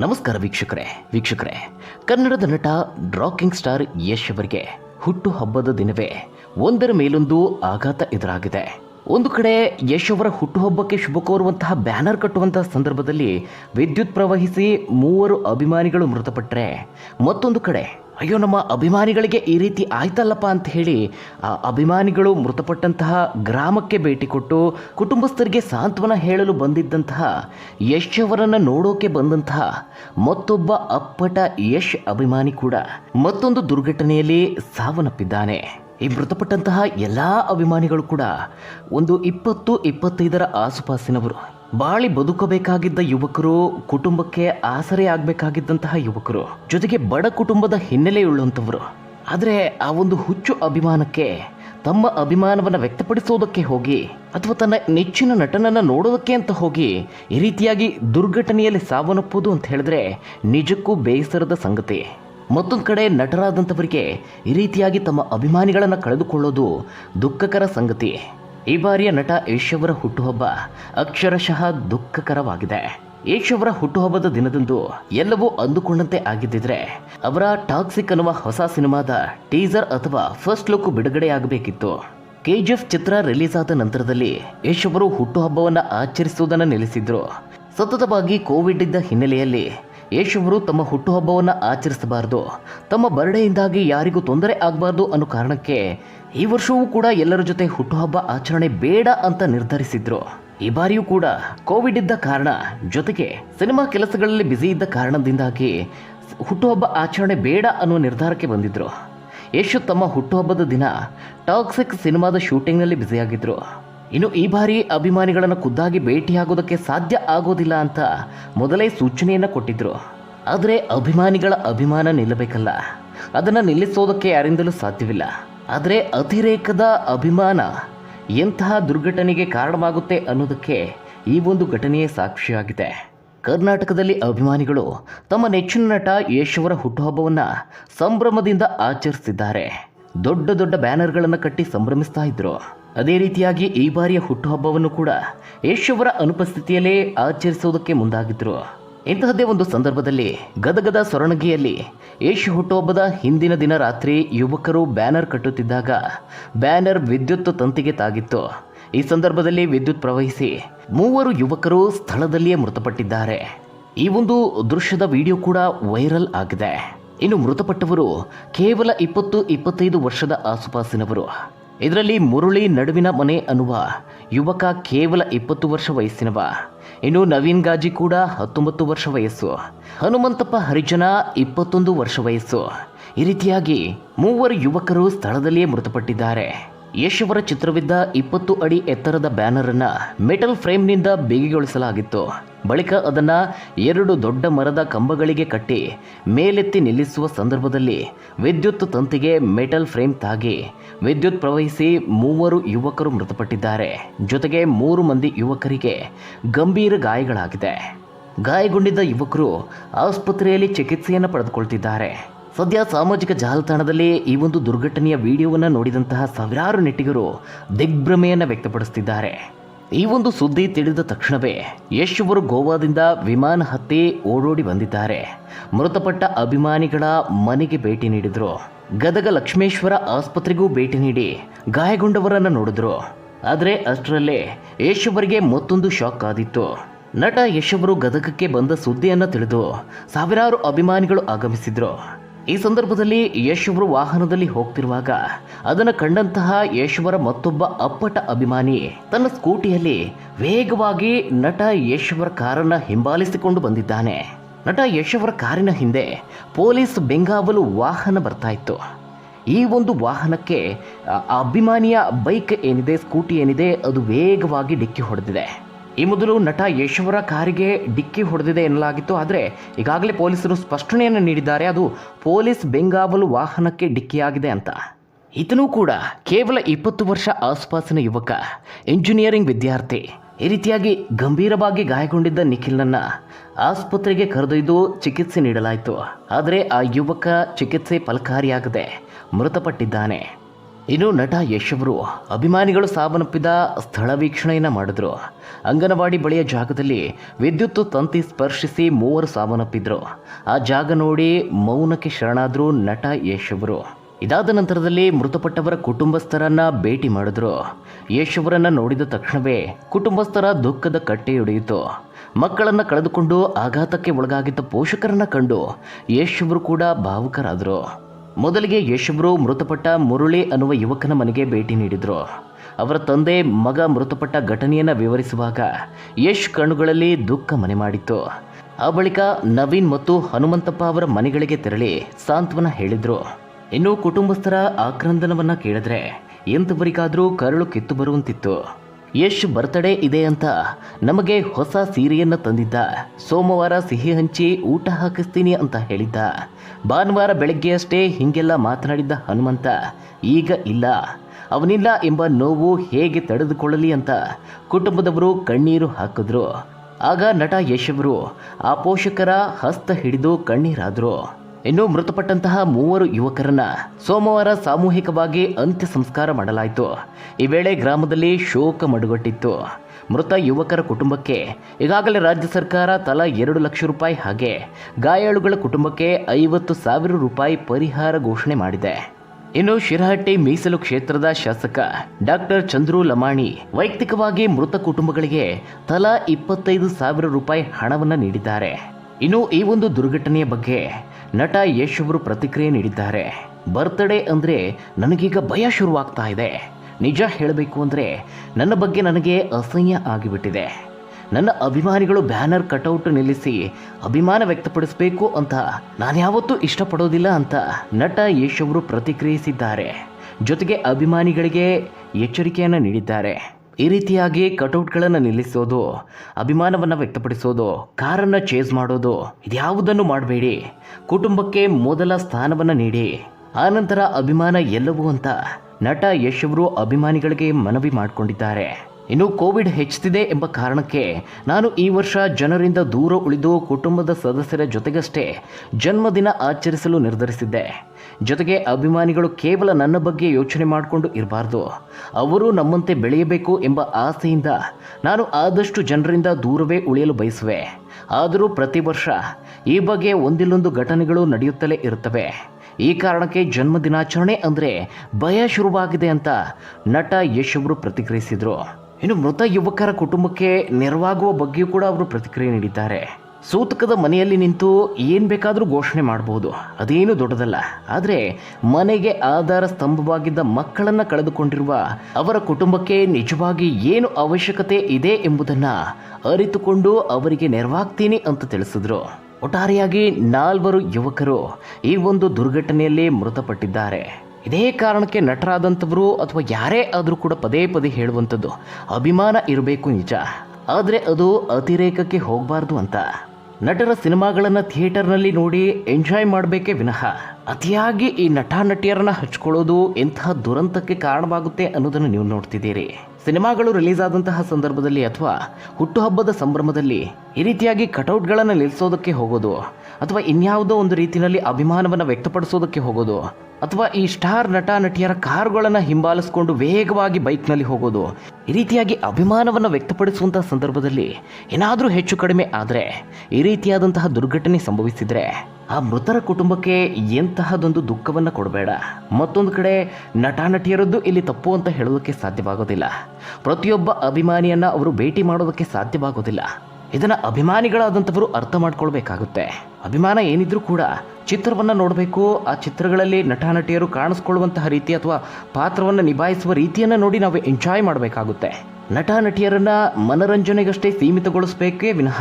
ನಮಸ್ಕಾರ ವೀಕ್ಷಕರೇ ವೀಕ್ಷಕರೇ. ಕನ್ನಡದ ನಟ ರಾಕಿಂಗ್ ಸ್ಟಾರ್ ಯಶ್ ಅವರಿಗೆ ಹುಟ್ಟು ಹಬ್ಬದ ದಿನವೇ ಒಂದರ ಮೇಲೊಂದು ಆಘಾತ ಎದುರಾಗಿದೆ. ಒಂದು ಕಡೆ ಯಶ್ ಅವರ ಹುಟ್ಟುಹಬ್ಬಕ್ಕೆ ಶುಭ ಕೋರುವಂತಹ ಬ್ಯಾನರ್ ಕಟ್ಟುವಂತಹ ಸಂದರ್ಭದಲ್ಲಿ ವಿದ್ಯುತ್ ಪ್ರವಹಿಸಿ ಮೂವರು ಅಭಿಮಾನಿಗಳು ಮೃತಪಟ್ಟರೆ ಮತ್ತೊಂದು ಕಡೆ ಅಯ್ಯೋ, ನಮ್ಮ ಅಭಿಮಾನಿಗಳಿಗೆ ಈ ರೀತಿ ಆಯ್ತಲ್ಲಪ್ಪ ಅಂತ ಹೇಳಿ, ಆ ಅಭಿಮಾನಿಗಳು ಮೃತಪಟ್ಟಂತಹ ಗ್ರಾಮಕ್ಕೆ ಭೇಟಿ ಕೊಟ್ಟು ಕುಟುಂಬಸ್ಥರಿಗೆ ಸಾಂತ್ವನ ಹೇಳಲು ಬಂದಿದ್ದಂತಹ ಯಶ್ ನೋಡೋಕೆ ಬಂದಂತಹ ಮತ್ತೊಬ್ಬ ಅಪ್ಪಟ ಯಶ್ ಅಭಿಮಾನಿ ಕೂಡ ಮತ್ತೊಂದು ದುರ್ಘಟನೆಯಲ್ಲಿ ಸಾವನ್ನಪ್ಪಿದ್ದಾನೆ. ಈ ಮೃತಪಟ್ಟಂತಹ ಎಲ್ಲಾ ಅಭಿಮಾನಿಗಳು ಕೂಡ ಒಂದು ಇಪ್ಪತ್ತು ಇಪ್ಪತ್ತೈದರ ಆಸುಪಾಸಿನವರು. ಬಾಳಿ ಬದುಕಬೇಕಾಗಿದ್ದ ಯುವಕರು ಕುಟುಂಬಕ್ಕೆ ಆಸರೆ ಆಗಬೇಕಾಗಿದ್ದಂತಹ ಯುವಕರು, ಜೊತೆಗೆ ಬಡ ಕುಟುಂಬದ ಹಿನ್ನೆಲೆಯುಳ್ಳಂಥವರು ಆದರೆ ಆ ಒಂದು ಹುಚ್ಚು ಅಭಿಮಾನಕ್ಕೆ ತಮ್ಮ ಅಭಿಮಾನವನ್ನು ವ್ಯಕ್ತಪಡಿಸೋದಕ್ಕೆ ಹೋಗಿ ಅಥವಾ ತನ್ನ ನೆಚ್ಚಿನ ನಟನನ್ನು ನೋಡೋದಕ್ಕೆ ಅಂತ ಹೋಗಿ ಈ ರೀತಿಯಾಗಿ ದುರ್ಘಟನೆಯಲ್ಲಿ ಸಾವನ್ನಪ್ಪುವುದು ಅಂತ ಹೇಳಿದ್ರೆ ನಿಜಕ್ಕೂ ಬೇಸರದ ಸಂಗತಿ. ಮತ್ತೊಂದು ಕಡೆ ನಟರಾದಂಥವರಿಗೆ ಈ ರೀತಿಯಾಗಿ ತಮ್ಮ ಅಭಿಮಾನಿಗಳನ್ನು ಕಳೆದುಕೊಳ್ಳೋದು ದುಃಖಕರ ಸಂಗತಿ. ಈ ಬಾರಿಯ ನಟ ಯೇಶವರ ಹುಟ್ಟುಹಬ್ಬ ಅಕ್ಷರಶಃ ದುಃಖಕರವಾಗಿದೆ. ಯೇಶವರ ಹುಟ್ಟುಹಬ್ಬದ ದಿನದಂದು ಎಲ್ಲವೂ ಅಂದುಕೊಂಡಂತೆ ಆಗಿದ್ದಿದ್ರೆ ಅವರ ಟಾಕ್ಸಿಕ್ ಅನ್ನುವ ಹೊಸ ಸಿನಿಮಾದ ಟೀಸರ್ ಅಥವಾ ಫಸ್ಟ್ ಲುಕ್ ಬಿಡುಗಡೆಯಾಗಬೇಕಿತ್ತು. ಕೆಜಿಎಫ್ ಚಿತ್ರ ರಿಲೀಸ್ ಆದ ನಂತರದಲ್ಲಿ ಯಶ್ ಅವರು ಹುಟ್ಟುಹಬ್ಬವನ್ನು ಆಚರಿಸುವುದನ್ನು ನಿಲ್ಲಿಸಿದ್ರು. ಸತತವಾಗಿ ಕೋವಿಡ್ ಇದ್ದ ಹಿನ್ನೆಲೆಯಲ್ಲಿ ಯಶ್ ತಮ್ಮ ಹುಟ್ಟುಹಬ್ಬವನ್ನು ಆಚರಿಸಬಾರದು, ತಮ್ಮ ಬರ್ಡೆಯಿಂದಾಗಿ ಯಾರಿಗೂ ತೊಂದರೆ ಆಗಬಾರ್ದು ಅನ್ನೋ ಕಾರಣಕ್ಕೆ ಈ ವರ್ಷವೂ ಕೂಡ ಎಲ್ಲರ ಜೊತೆ ಹುಟ್ಟುಹಬ್ಬ ಆಚರಣೆ ಬೇಡ ಅಂತ ನಿರ್ಧರಿಸಿದ್ರು. ಈ ಬಾರಿಯೂ ಕೂಡ ಕೋವಿಡ್ ಇದ್ದ ಕಾರಣ ಜೊತೆಗೆ ಸಿನಿಮಾ ಕೆಲಸಗಳಲ್ಲಿ ಬ್ಯುಸಿ ಇದ್ದ ಕಾರಣದಿಂದಾಗಿ ಹುಟ್ಟುಹಬ್ಬ ಆಚರಣೆ ಬೇಡ ಅನ್ನೋ ನಿರ್ಧಾರಕ್ಕೆ ಬಂದಿದ್ರು. ಯಶು ತಮ್ಮ ಹುಟ್ಟುಹಬ್ಬದ ದಿನ ಟಾಕ್ಸಿಕ್ ಸಿನಿಮಾದ ಶೂಟಿಂಗ್ನಲ್ಲಿ ಬ್ಯುಸಿಯಾಗಿದ್ರು. ಇನ್ನು ಈ ಬಾರಿ ಅಭಿಮಾನಿಗಳನ್ನು ಖುದ್ದಾಗಿ ಭೇಟಿಯಾಗೋದಕ್ಕೆ ಸಾಧ್ಯ ಆಗೋದಿಲ್ಲ ಅಂತ ಮೊದಲೇ ಸೂಚನೆಯನ್ನು ಕೊಟ್ಟಿದ್ರು. ಆದರೆ ಅಭಿಮಾನಿಗಳ ಅಭಿಮಾನ ನಿಲ್ಲಬೇಕಲ್ಲ. ಅದನ್ನು ನಿಲ್ಲಿಸೋದಕ್ಕೆ ಯಾರಿಂದಲೂ ಸಾಧ್ಯವಿಲ್ಲ. ಆದರೆ ಅತಿರೇಕದ ಅಭಿಮಾನ ಎಂತಹ ದುರ್ಘಟನೆಗೆ ಕಾರಣವಾಗುತ್ತೆ ಅನ್ನೋದಕ್ಕೆ ಈ ಒಂದು ಘಟನೆಯೇ ಸಾಕ್ಷಿಯಾಗಿದೆ. ಕರ್ನಾಟಕದಲ್ಲಿ ಅಭಿಮಾನಿಗಳು ತಮ್ಮ ನೆಚ್ಚಿನ ನಟ ಯೇಶವರ ಹುಟ್ಟುಹಬ್ಬವನ್ನು ಸಂಭ್ರಮದಿಂದ ಆಚರಿಸಿದ್ದಾರೆ. ದೊಡ್ಡ ದೊಡ್ಡ ಬ್ಯಾನರ್ಗಳನ್ನು ಕಟ್ಟಿ ಸಂಭ್ರಮಿಸ್ತಾ ಇದ್ರು. ಅದೇ ರೀತಿಯಾಗಿ ಈ ಬಾರಿಯ ಹುಟ್ಟುಹಬ್ಬವನ್ನು ಕೂಡ ಯೇಶವರ ಅನುಪಸ್ಥಿತಿಯಲ್ಲೇ ಆಚರಿಸುವುದಕ್ಕೆ ಮುಂದಾಗಿದ್ರು. ಇಂತಹದ್ದೇ ಒಂದು ಸಂದರ್ಭದಲ್ಲಿ ಗದಗದ ಸೊರಣಗಿಯಲ್ಲಿ ಏಷ್ಯ ಹುಟ್ಟುಹಬ್ಬದ ಹಿಂದಿನ ದಿನ ರಾತ್ರಿ ಯುವಕರು ಬ್ಯಾನರ್ ಕಟ್ಟುತ್ತಿದ್ದಾಗ ಬ್ಯಾನರ್ ವಿದ್ಯುತ್ ತಂತಿಗೆ ತಾಗಿತ್ತು. ಈ ಸಂದರ್ಭದಲ್ಲಿ ವಿದ್ಯುತ್ ಪ್ರವಹಿಸಿ ಮೂವರು ಯುವಕರು ಸ್ಥಳದಲ್ಲಿಯೇ ಮೃತಪಟ್ಟಿದ್ದಾರೆ. ಈ ಒಂದು ದೃಶ್ಯದ ವಿಡಿಯೋ ಕೂಡ ವೈರಲ್ ಆಗಿದೆ. ಇನ್ನು ಮೃತಪಟ್ಟವರು ಕೇವಲ ಇಪ್ಪತ್ತು ಇಪ್ಪತ್ತೈದು ವರ್ಷದ ಆಸುಪಾಸಿನವರು. ಇದರಲ್ಲಿ ಮುರುಳಿ ನಡುವಿನ ಮನೆ ಅನ್ನುವ ಯುವಕ ಕೇವಲ ಇಪ್ಪತ್ತು ವರ್ಷ ವಯಸ್ಸಿನವ. ಇನ್ನು ನವೀನ್ ಗಾಜಿ ಕೂಡ ಹತ್ತೊಂಬತ್ತು ವರ್ಷ ವಯಸ್ಸು. ಹನುಮಂತಪ್ಪ ಹರಿಜನ ಇಪ್ಪತ್ತೊಂದು ವರ್ಷ ವಯಸ್ಸು. ಈ ರೀತಿಯಾಗಿ ಮೂವರು ಯುವಕರು ಸ್ಥಳದಲ್ಲಿಯೇ ಮೃತಪಟ್ಟಿದ್ದಾರೆ. ಯಶ್ ಚಿತ್ರವಿದ್ದ ಇಪ್ಪತ್ತು ಅಡಿ ಎತ್ತರದ ಬ್ಯಾನರ್ ಅನ್ನ ಮೆಟಲ್ ಫ್ರೇಮ್ನಿಂದ ಬಿಗಿಗೊಳಿಸಲಾಗಿತ್ತು. ಬಳಿಕ ಅದನ್ನ ಎರಡು ದೊಡ್ಡ ಮರದ ಕಂಬಗಳಿಗೆ ಕಟ್ಟಿ ಮೇಲೆತ್ತಿ ನಿಲ್ಲಿಸುವ ಸಂದರ್ಭದಲ್ಲಿ ವಿದ್ಯುತ್ ತಂತಿಗೆ ಮೆಟಲ್ ಫ್ರೇಮ್ ತಾಗಿ ವಿದ್ಯುತ್ ಪ್ರವಹಿಸಿ ಮೂವರು ಯುವಕರು ಮೃತಪಟ್ಟಿದ್ದಾರೆ. ಜೊತೆಗೆ ಮೂರು ಮಂದಿ ಯುವಕರಿಗೆ ಗಂಭೀರ ಗಾಯಗಳಾಗಿದೆ. ಗಾಯಗೊಂಡಿದ್ದ ಯುವಕರು ಆಸ್ಪತ್ರೆಯಲ್ಲಿ ಚಿಕಿತ್ಸೆಯನ್ನು ಪಡೆದುಕೊಳ್ತಿದ್ದಾರೆ. ಸದ್ಯ ಸಾಮಾಜಿಕ ಜಾಲತಾಣದಲ್ಲಿ ಈ ಒಂದು ದುರ್ಘಟನೆಯ ವಿಡಿಯೋವನ್ನು ನೋಡಿದಂತಹ ಸಾವಿರಾರು ನೆಟ್ಟಿಗರು ದಿಗ್ಭ್ರಮೆಯನ್ನು ವ್ಯಕ್ತಪಡಿಸುತ್ತಿದ್ದಾರೆ ಈ ಒಂದು ಸುದ್ದಿ ತಿಳಿದ ತಕ್ಷಣವೇ ಯಶ್ ಗೋವಾದಿಂದ ವಿಮಾನ ಹತ್ತಿ ಓಡೋಡಿ ಬಂದಿದ್ದಾರೆ. ಮೃತಪಟ್ಟ ಅಭಿಮಾನಿಗಳ ಮನೆಗೆ ಭೇಟಿ ನೀಡಿದರು. ಗದಗ ಲಕ್ಷ್ಮೇಶ್ವರ ಆಸ್ಪತ್ರೆಗೂ ಭೇಟಿ ನೀಡಿ ಗಾಯಗೊಂಡವರನ್ನು ನೋಡಿದ್ರು. ಆದರೆ ಅಷ್ಟರಲ್ಲೇ ಯಶ್ ಮತ್ತೊಂದು ಶಾಕ್ ಆದಿತ್ತು. ನಟ ಯಶ್ ಗದಗಕ್ಕೆ ಬಂದ ಸುದ್ದಿಯನ್ನು ತಿಳಿದು ಸಾವಿರಾರು ಅಭಿಮಾನಿಗಳು ಆಗಮಿಸಿದ್ರು. ಈ ಸಂದರ್ಭದಲ್ಲಿ ಯಶ್ ವಾಹನದಲ್ಲಿ ಹೋಗ್ತಿರುವಾಗ ಅದನ್ನು ಕಂಡಂತಹ ಯಶ್ವರ ಮತ್ತೊಬ್ಬ ಅಪ್ಪಟ ಅಭಿಮಾನಿ ತನ್ನ ಸ್ಕೂಟಿಯಲ್ಲಿ ವೇಗವಾಗಿ ನಟ ಯಶ್ವರ ಕಾರನ್ನ ಹಿಂಬಾಲಿಸಿಕೊಂಡು ಬಂದಿದ್ದಾನೆ. ನಟ ಯಶವರ ಕಾರಿನ ಹಿಂದೆ ಪೊಲೀಸ್ ಬೆಂಗಾವಲು ವಾಹನ ಬರ್ತಾ ಇತ್ತು. ಈ ಒಂದು ವಾಹನಕ್ಕೆ ಅಭಿಮಾನಿಯ ಬೈಕ್ ಏನಿದೆ, ಸ್ಕೂಟಿ ಏನಿದೆ, ಅದು ವೇಗವಾಗಿ ಡಿಕ್ಕಿ ಹೊಡೆದಿದೆ. ಈ ಮೊದಲು ನಟ ಯಶ್ ಅವರ ಕಾರಿಗೆ ಡಿಕ್ಕಿ ಹೊಡೆದಿದೆ ಎನ್ನಲಾಗಿತ್ತು, ಆದರೆ ಈಗಾಗಲೇ ಪೊಲೀಸರು ಸ್ಪಷ್ಟನೆಯನ್ನು ನೀಡಿದ್ದಾರೆ, ಅದು ಪೊಲೀಸ್ ಬೆಂಗಾವಲು ವಾಹನಕ್ಕೆ ಡಿಕ್ಕಿಯಾಗಿದೆ ಅಂತ. ಈತನೂ ಕೂಡ ಕೇವಲ ಇಪ್ಪತ್ತು ವರ್ಷ ಆಸುಪಾಸಿನ ಯುವಕ ಇಂಜಿನಿಯರಿಂಗ್ ವಿದ್ಯಾರ್ಥಿ, ಈ ರೀತಿಯಾಗಿ ಗಂಭೀರವಾಗಿ ಗಾಯಗೊಂಡಿದ್ದ ನಿಖಿಲ್ನನ್ನು ಆಸ್ಪತ್ರೆಗೆ ಕರೆದೊಯ್ದು ಚಿಕಿತ್ಸೆ ನೀಡಲಾಯಿತು. ಆದರೆ ಆ ಯುವಕ ಚಿಕಿತ್ಸೆ ಫಲಕಾರಿಯಾಗದೆ ಮೃತಪಟ್ಟಿದ್ದಾನೆ. ಇನ್ನು ನಟ ಯಶ್ ಅವರು ಅಭಿಮಾನಿಗಳು ಸಾವನ್ನಪ್ಪಿದ ಸ್ಥಳ ವೀಕ್ಷಣೆಯನ್ನು ಮಾಡಿದ್ರು. ಅಂಗನವಾಡಿ ಬಳಿಯ ಜಾಗದಲ್ಲಿ ವಿದ್ಯುತ್ ತಂತಿ ಸ್ಪರ್ಶಿಸಿ ಮೂವರು ಸಾವನ್ನಪ್ಪಿದ್ರು. ಆ ಜಾಗ ನೋಡಿ ಮೌನಕ್ಕೆ ಶರಣಾದ್ರು ನಟ ಯಶ್ ಅವರು. ಇದಾದ ನಂತರದಲ್ಲಿ ಮೃತಪಟ್ಟವರ ಕುಟುಂಬಸ್ಥರನ್ನ ಭೇಟಿ ಮಾಡಿದ್ರು. ಯಶ್ ಅವರನ್ನ ನೋಡಿದ ತಕ್ಷಣವೇ ಕುಟುಂಬಸ್ಥರ ದುಃಖದ ಕಟ್ಟೆಯೊಡೆಯಿತು ಮಕ್ಕಳನ್ನ ಕಳೆದುಕೊಂಡು ಆಘಾತಕ್ಕೆ ಒಳಗಾಗಿದ್ದ ಪೋಷಕರನ್ನ ಕಂಡು ಯಶ್ ಅವರು ಕೂಡ ಭಾವುಕರಾದರು. ಮೊದಲಿಗೆ ಯಶ್ ಅವರು ಮೃತಪಟ್ಟ ಮುರುಳಿ ಅನ್ನುವ ಯುವಕನ ಮನೆಗೆ ಭೇಟಿ ನೀಡಿದರು. ಅವರ ತಂದೆ, ಮಗ ಮೃತಪಟ್ಟ ಘಟನೆಯನ್ನು ವಿವರಿಸುವಾಗ ಯಶ್ ಕಣ್ಣುಗಳಲ್ಲಿ ದುಃಖ ಮನೆ ಮಾಡಿತ್ತು. ಆ ಬಳಿಕ ನವೀನ್ ಮತ್ತು ಹನುಮಂತಪ್ಪ ಅವರ ಮನೆಗಳಿಗೆ ತೆರಳಿ ಸಾಂತ್ವನ ಹೇಳಿದರು. ಇನ್ನು ಕುಟುಂಬಸ್ಥರ ಆಕ್ರಂದನವನ್ನು ಕೇಳಿದ್ರೆ ಎಂತವರಿಗಾದರೂ ಕರಳು ಕಿತ್ತು ಬರುವಂತಿತ್ತು. ಯಶ್ ಬರ್ತಡೇ ಇದೆ ಅಂತ ನಮಗೆ ಹೊಸ ಸೀರೆಯನ್ನು ತಂದಿದ್ದ. ಸೋಮವಾರ ಸಿಹಿ ಹಂಚಿ ಊಟ ಹಾಕಿಸ್ತೀನಿ ಅಂತ ಹೇಳಿದ್ದ. ಭಾನುವಾರ ಬೆಳಗ್ಗೆಯಷ್ಟೇ ಹಿಂಗೆಲ್ಲ ಮಾತನಾಡಿದ್ದ ಹನುಮಂತ, ಈಗ ಇಲ್ಲ. ಅವನಿಲ್ಲ ಎಂಬ ನೋವು ಹೇಗೆ ತಡೆದುಕೊಳ್ಳಲಿ ಅಂತ ಕುಟುಂಬದವರು ಕಣ್ಣೀರು ಹಾಕಿದ್ರು. ಆಗ ನಟ ಯಶ್ ಅವರು ಆ ಪೋಷಕರ ಹಸ್ತ ಹಿಡಿದು ಕಣ್ಣೀರಾದ್ರು. ಇನ್ನು ಮೃತಪಟ್ಟಂತಹ ಮೂವರು ಯುವಕರನ್ನ ಸೋಮವಾರ ಸಾಮೂಹಿಕವಾಗಿ ಅಂತ್ಯ ಸಂಸ್ಕಾರ ಮಾಡಲಾಯಿತು. ಈ ವೇಳೆ ಗ್ರಾಮದಲ್ಲಿ ಶೋಕ ಮಡುಗಟ್ಟಿತ್ತು. ಮೃತ ಯುವಕರ ಕುಟುಂಬಕ್ಕೆ ಈಗಾಗಲೇ ರಾಜ್ಯ ಸರ್ಕಾರ ತಲಾ ಎರಡು ಲಕ್ಷ ರೂಪಾಯಿ ಹಾಗೆ ಗಾಯಾಳುಗಳ ಕುಟುಂಬಕ್ಕೆ ಐವತ್ತು ಸಾವಿರ ರೂಪಾಯಿ ಪರಿಹಾರ ಘೋಷಣೆ ಮಾಡಿದೆ. ಇನ್ನು ಶಿರಹಟ್ಟಿ ಮೀಸಲು ಕ್ಷೇತ್ರದ ಶಾಸಕ ಡಾಕ್ಟರ್ ಚಂದ್ರು ಲಮಾಣಿ ವೈಯಕ್ತಿಕವಾಗಿ ಮೃತ ಕುಟುಂಬಗಳಿಗೆ ತಲಾ ಇಪ್ಪತ್ತೈದು ಸಾವಿರ ರೂಪಾಯಿ ಹಣವನ್ನು ನೀಡಿದ್ದಾರೆ. ಇನ್ನು ಈ ಒಂದು ದುರ್ಘಟನೆಯ ಬಗ್ಗೆ ನಟ ಯಶ್ ಅವರು ಪ್ರತಿಕ್ರಿಯೆ ನೀಡಿದ್ದಾರೆ. ಬರ್ತ್ಡೇ ಅಂದರೆ ನನಗೀಗ ಭಯ ಶುರುವಾಗ್ತಾ ಇದೆ. ನಿಜ ಹೇಳಬೇಕು ಅಂದರೆ ನನ್ನ ಬಗ್ಗೆ ನನಗೆ ಅಸಹ್ಯ ಆಗಿಬಿಟ್ಟಿದೆ. ನನ್ನ ಅಭಿಮಾನಿಗಳು ಬ್ಯಾನರ್ ಕಟೌಟ್ ನಿಲ್ಲಿಸಿ ಅಭಿಮಾನ ವ್ಯಕ್ತಪಡಿಸಬೇಕು ಅಂತ ನಾನು ಯಾವತ್ತೂ ಇಷ್ಟಪಡೋದಿಲ್ಲ ಅಂತ ನಟ ಯಶ್ ಅವರು ಪ್ರತಿಕ್ರಿಯಿಸಿದ್ದಾರೆ. ಜೊತೆಗೆ ಅಭಿಮಾನಿಗಳಿಗೆ ಎಚ್ಚರಿಕೆಯನ್ನು ನೀಡಿದ್ದಾರೆ. ಈ ರೀತಿಯಾಗಿ ಕಟೌಟ್ಗಳನ್ನು ನಿಲ್ಲಿಸೋದು, ಅಭಿಮಾನವನ್ನು ವ್ಯಕ್ತಪಡಿಸೋದು, ಕಾರನ್ನು ಚೇಸ್ ಮಾಡೋದು ಇದ್ಯಾವುದನ್ನು ಮಾಡಬೇಡಿ. ಕುಟುಂಬಕ್ಕೆ ಮೊದಲ ಸ್ಥಾನವನ್ನು ನೀಡಿ ಆನಂತರ ಅಭಿಮಾನ ಎಲ್ಲವೂ ಅಂತ ನಟ ಯಶ್ ಅವರು ಅಭಿಮಾನಿಗಳಿಗೆ ಮನವಿ ಮಾಡಿಕೊಂಡಿದ್ದಾರೆ. ಇನ್ನು ಕೋವಿಡ್ ಹೆಚ್ಚುತ್ತಿದೆ ಎಂಬ ಕಾರಣಕ್ಕೆ ನಾನು ಈ ವರ್ಷ ಜನರಿಂದ ದೂರ ಉಳಿದು ಕುಟುಂಬದ ಸದಸ್ಯರ ಜೊತೆಗಷ್ಟೇ ಜನ್ಮದಿನ ಆಚರಿಸಲು ನಿರ್ಧರಿಸಿದ್ದೆ. ಜೊತೆಗೆ ಅಭಿಮಾನಿಗಳು ಕೇವಲ ನನ್ನ ಬಗ್ಗೆ ಯೋಚನೆ ಮಾಡಿಕೊಂಡು ಇರಬಾರ್ದು. ಅವರು ನಮ್ಮಂತೆ ಬೆಳೆಯಬೇಕು ಎಂಬ ಆಸೆಯಿಂದ ನಾನು ಆದಷ್ಟು ಜನರಿಂದ ದೂರವೇ ಉಳಿಯಲು ಬಯಸುವೆ. ಆದರೂ ಪ್ರತಿ ವರ್ಷ ಈ ಬಗ್ಗೆ ಒಂದಿಲ್ಲೊಂದು ಘಟನೆಗಳು ನಡೆಯುತ್ತಲೇ ಇರುತ್ತವೆ. ಈ ಕಾರಣಕ್ಕೆ ಜನ್ಮದಿನಾಚರಣೆ ಅಂದರೆ ಭಯ ಶುರುವಾಗಿದೆ ಅಂತ ನಟ ಯಶ್ ಅವರು ಪ್ರತಿಕ್ರಿಯಿಸಿದರು. ಇನ್ನು ಮೃತ ಯುವಕರ ಕುಟುಂಬಕ್ಕೆ ನೆರವಾಗುವ ಬಗ್ಗೆಯೂ ಕೂಡ ಅವರು ಪ್ರತಿಕ್ರಿಯೆ ನೀಡಿದ್ದಾರೆ. ಸೂತಕದ ಮನೆಯಲ್ಲಿ ನಿಂತು ಏನು ಬೇಕಾದರೂ ಘೋಷಣೆ ಮಾಡಬಹುದು ಅದೇನು ದೊಡ್ಡದಲ್ಲ. ಆದರೆ ಮನೆಗೆ ಆಧಾರ ಸ್ತಂಭವಾಗಿದ್ದ ಮಕ್ಕಳನ್ನು ಕಳೆದುಕೊಂಡಿರುವ ಅವರ ಕುಟುಂಬಕ್ಕೆ ನಿಜವಾಗಿ ಏನು ಅವಶ್ಯಕತೆ ಇದೆ ಎಂಬುದನ್ನು ಅರಿತುಕೊಂಡು ಅವರಿಗೆ ನೆರವಾಗ್ತೀನಿ ಅಂತ ತಿಳಿಸಿದ್ರು. ಒಟ್ಟಾರೆಯಾಗಿ ನಾಲ್ವರು ಯುವಕರು ಈ ಒಂದು ದುರ್ಘಟನೆಯಲ್ಲಿ ಮೃತಪಟ್ಟಿದ್ದಾರೆ. ಇದೇ ಕಾರಣಕ್ಕೆ ನಟರಾದಂಥವರು ಅಥವಾ ಯಾರೇ ಆದರೂ ಕೂಡ ಪದೇ ಪದೇ ಹೇಳುವಂಥದ್ದು ಅಭಿಮಾನ ಇರಬೇಕು ನಿಜ. ಆದರೆ ಅದು ಅತಿರೇಕಕ್ಕೆ ಹೋಗಬಾರ್ದು ಅಂತ. ನಟರ ಸಿನಿಮಾಗಳನ್ನು ಥಿಯೇಟರ್ನಲ್ಲಿ ನೋಡಿ ಎಂಜಾಯ್ ಮಾಡಬೇಕೇ ವಿನಃ. ಅತಿಯಾಗಿ ಈ ನಟ ನಟಿಯರನ್ನ ಹಚ್ಕೊಳ್ಳೋದು ಎಂತಹ ದುರಂತಕ್ಕೆ ಕಾರಣವಾಗುತ್ತೆ ಅನ್ನೋದನ್ನು ನೀವು ನೋಡ್ತಿದ್ದೀರಿ. ಸಿನಿಮಾಗಳು ರಿಲೀಸ್ ಆದಂತಹ ಸಂದರ್ಭದಲ್ಲಿ ಅಥವಾ ಹುಟ್ಟುಹಬ್ಬದ ಸಂಭ್ರಮದಲ್ಲಿ ಈ ರೀತಿಯಾಗಿ ಕಟೌಟ್ಗಳನ್ನು ನಿಲ್ಲಿಸೋದಕ್ಕೆ ಹೋಗೋದು ಅಥವಾ ಇನ್ಯಾವುದೋ ಒಂದು ರೀತಿಯಲ್ಲಿ ಅಭಿಮಾನವನ್ನು ವ್ಯಕ್ತಪಡಿಸೋದಕ್ಕೆ ಹೋಗೋದು ಅಥವಾ ಈ ಸ್ಟಾರ್ ನಟ ನಟಿಯರ ಕಾರ್ಗಳನ್ನು ಹಿಂಬಾಲಿಸಿಕೊಂಡು ವೇಗವಾಗಿ ಬೈಕ್ನಲ್ಲಿ ಹೋಗೋದು, ಈ ರೀತಿಯಾಗಿ ಅಭಿಮಾನವನ್ನು ವ್ಯಕ್ತಪಡಿಸುವಂತಹ ಸಂದರ್ಭದಲ್ಲಿ ಏನಾದರೂ ಹೆಚ್ಚು ಕಡಿಮೆ ಆದರೆ ಈ ರೀತಿಯಾದಂತಹ ದುರ್ಘಟನೆ ಸಂಭವಿಸಿದರೆ ಆ ಮೃತರ ಕುಟುಂಬಕ್ಕೆ ಎಂತಹದೊಂದು ದುಃಖವನ್ನು ಕೊಡಬೇಡ. ಮತ್ತೊಂದು ಕಡೆ ನಟ ನಟಿಯರದ್ದು ಇಲ್ಲಿ ತಪ್ಪು ಅಂತ ಹೇಳೋದಕ್ಕೆ ಸಾಧ್ಯವಾಗೋದಿಲ್ಲ. ಪ್ರತಿಯೊಬ್ಬ ಅಭಿಮಾನಿಯನ್ನು ಅವರು ಭೇಟಿ ಮಾಡೋದಕ್ಕೆ ಸಾಧ್ಯವಾಗೋದಿಲ್ಲ. ಇದನ್ನ ಅಭಿಮಾನಿಗಳಾದಂಥವರು ಅರ್ಥ ಮಾಡ್ಕೊಳ್ಬೇಕಾಗುತ್ತೆ. ಅಭಿಮಾನ ಏನಿದ್ರೂ ಕೂಡ ಚಿತ್ರವನ್ನು ನೋಡಬೇಕು, ಆ ಚಿತ್ರಗಳಲ್ಲಿ ನಟ ನಟಿಯರು ಕಾಣಿಸ್ಕೊಳ್ಳುವಂತಹ ರೀತಿ ಅಥವಾ ಪಾತ್ರವನ್ನು ನಿಭಾಯಿಸುವ ರೀತಿಯನ್ನು ನೋಡಿ ನಾವು ಎಂಜಾಯ್ ಮಾಡಬೇಕಾಗುತ್ತೆ. ನಟ ನಟಿಯರನ್ನು ಮನರಂಜನೆಗಷ್ಟೇ ಸೀಮಿತಗೊಳಿಸಬೇಕೇ ವಿನಃ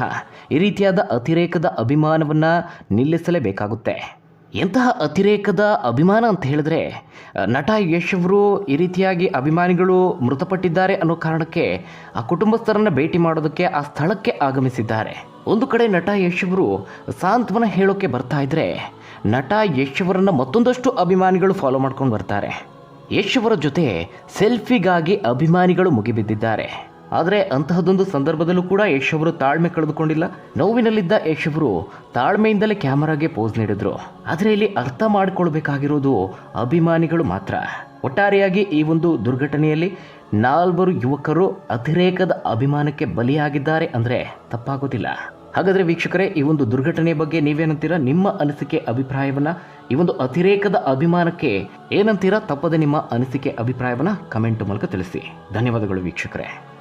ಈ ರೀತಿಯಾದ ಅತಿರೇಕದ ಅಭಿಮಾನವನ್ನು ನಿಲ್ಲಿಸಲೇಬೇಕಾಗುತ್ತೆ. ಎಂತಹ ಅತಿರೇಕದ ಅಭಿಮಾನ ಅಂತ ಹೇಳಿದ್ರೆ ನಟ ಯಶ್ ಅವರು ಈ ರೀತಿಯಾಗಿ ಅಭಿಮಾನಿಗಳು ಮೃತಪಟ್ಟಿದ್ದಾರೆ ಅನ್ನೋ ಕಾರಣಕ್ಕೆ ಆ ಕುಟುಂಬಸ್ಥರನ್ನ ಭೇಟಿ ಮಾಡೋದಕ್ಕೆ, ಆ ಸ್ಥಳಕ್ಕೆ ಆಗಮಿಸಿದ್ದಾರೆ. ಒಂದು ಕಡೆ ನಟ ಯಶ್ ಅವರು ಸಾಂತ್ವನ ಹೇಳೋಕೆ ಬರ್ತಾ ಇದ್ರೆ, ನಟ ಯಶ್ ಅವರನ್ನ ಮತ್ತೊಂದಷ್ಟು ಅಭಿಮಾನಿಗಳು ಫಾಲೋ ಮಾಡ್ಕೊಂಡು ಬರ್ತಾರೆ. ಯಶ್ ಅವರ ಜೊತೆ ಸೆಲ್ಫಿಗಾಗಿ ಅಭಿಮಾನಿಗಳು ಮುಗಿಬಿದ್ದಿದ್ದಾರೆ. ಆದರೆ ಅಂತಹದೊಂದು ಸಂದರ್ಭದಲ್ಲೂ ಕೂಡ ಯಶ್ ಅವರು ತಾಳ್ಮೆ ಕಳೆದುಕೊಂಡಿಲ್ಲ. ನೋವಿನಲ್ಲಿದ್ದ ಯಶ್ ಅವರು ತಾಳ್ಮೆಯಿಂದಲೇ ಕ್ಯಾಮರಾಗೆ ಪೋಸ್ ನೀಡಿದ್ರು. ಆದರೆ ಇಲ್ಲಿ ಅರ್ಥ ಮಾಡಿಕೊಳ್ಬೇಕಾಗಿರೋದು ಅಭಿಮಾನಿಗಳು ಮಾತ್ರ. ಒಟ್ಟಾರೆಯಾಗಿ ಈ ಒಂದು ದುರ್ಘಟನೆಯಲ್ಲಿ ನಾಲ್ವರು ಯುವಕರು ಅತಿರೇಕದ ಅಭಿಮಾನಕ್ಕೆ ಬಲಿಯಾಗಿದ್ದಾರೆ ಅಂದರೆ ತಪ್ಪಾಗೋದಿಲ್ಲ. ಹಾಗಾದರೆ ವೀಕ್ಷಕರೇ, ಈ ಒಂದು ದುರ್ಘಟನೆಯ ಬಗ್ಗೆ ನೀವೇನಂತೀರಾ? ನಿಮ್ಮ ಅನಿಸಿಕೆ, ಅಭಿಪ್ರಾಯವನ್ನ ಈ ಒಂದು ಅತಿರೇಕದ ಅಭಿಮಾನಕ್ಕೆ ಏನಂತೀರಾ? ತಪ್ಪದೆ ನಿಮ್ಮ ಅನಿಸಿಕೆ, ಅಭಿಪ್ರಾಯವನ್ನ ಕಮೆಂಟ್ ಮೂಲಕ ತಿಳಿಸಿ. ಧನ್ಯವಾದಗಳು ವೀಕ್ಷಕರೇ.